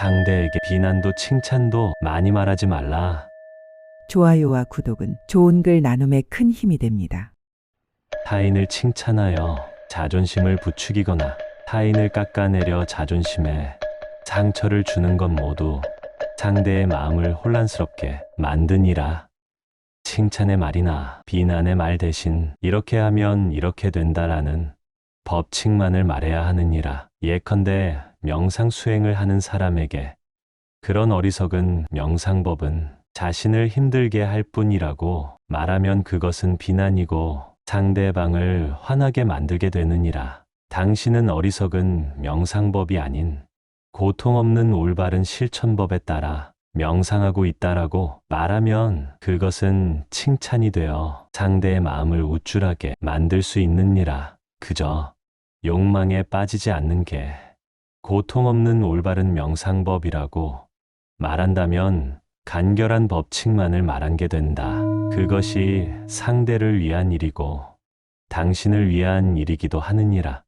상대에게 비난도 칭찬도 많이 말하지 말라. 좋아요와 구독은 좋은 글 나눔에 큰 힘이 됩니다. 타인을 칭찬하여 자존심을 부추기거나 타인을 깎아내려 자존심에 상처를 주는 것 모두 상대의 마음을 혼란스럽게 만드니라. 칭찬의 말이나 비난의 말 대신 이렇게 하면 이렇게 된다라는 법칙만을 말해야 하느니라. 예컨대 명상 수행을 하는 사람에게 그런 어리석은 명상법은 자신을 힘들게 할 뿐이라고 말하면 그것은 비난이고 상대방을 화나게 만들게 되느니라. 당신은 어리석은 명상법이 아닌 고통 없는 올바른 실천법에 따라 명상하고 있다라고 말하면 그것은 칭찬이 되어 상대의 마음을 우쭐하게 만들 수 있느니라. 그저 욕망에 빠지지 않는 게 고통 없는 올바른 명상법이라고 말한다면 간결한 법칙만을 말한 게 된다. 그것이 상대를 위한 일이고 당신을 위한 일이기도 하느니라.